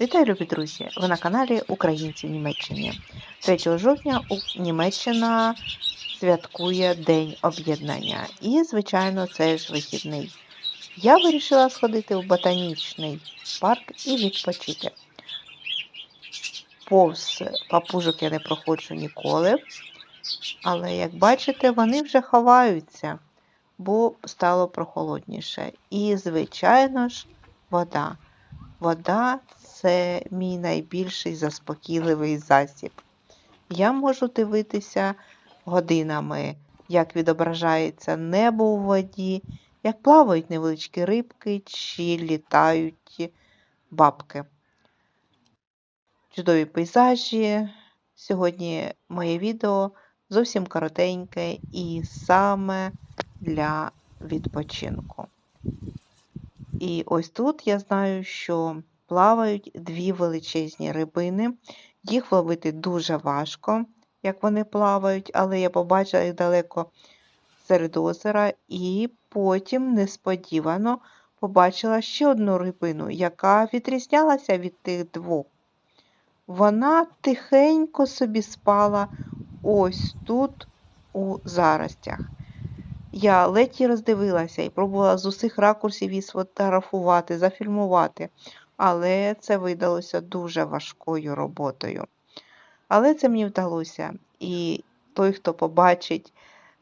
Вітаю, любі друзі! Ви на каналі Українці в Німеччині. 3 жовтня Німеччина святкує День об'єднання. І, звичайно, це ж вихідний. Я вирішила сходити в ботанічний парк і відпочити. Повз папужок я не проходжу ніколи, але як бачите, вони вже ховаються, бо стало прохолодніше. І, звичайно ж, вода. Вода це мій найбільший заспокійливий засіб. Я можу дивитися годинами, як відображається небо у воді, як плавають невеличкі рибки чи літають бабки. Чудові пейзажі. Сьогодні моє відео зовсім коротеньке і саме для відпочинку. І ось тут я знаю, що плавають дві величезні рибини. Їх ловити дуже важко, як вони плавають, але я побачила їх далеко серед озера, і потім несподівано побачила ще одну рибину, яка відрізнялася від тих двох. Вона тихенько собі спала ось тут, у заростях. Я ледь її роздивилася і пробувала з усіх ракурсів її сфотографувати, зафільмувати, але це видалося дуже важкою роботою. Але це мені вдалося. І той, хто побачить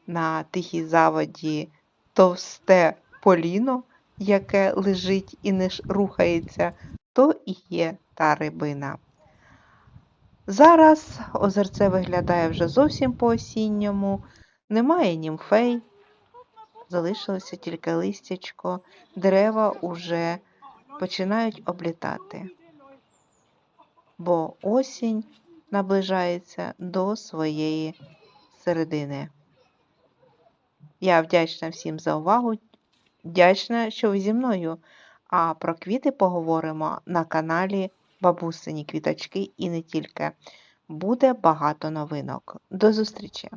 на тихій заводі товсте поліно, яке лежить і не рухається, то і є та рибина. Зараз озерце виглядає вже зовсім по-осінньому, немає німфей, залишилося тільки листячко, дерева уже починають облітати, бо осінь наближається до своєї середини. Я вдячна всім за увагу, вдячна, що ви зі мною. А про квіти поговоримо на каналі Бабусині квіточки і не тільки. Буде багато новинок. До зустрічі!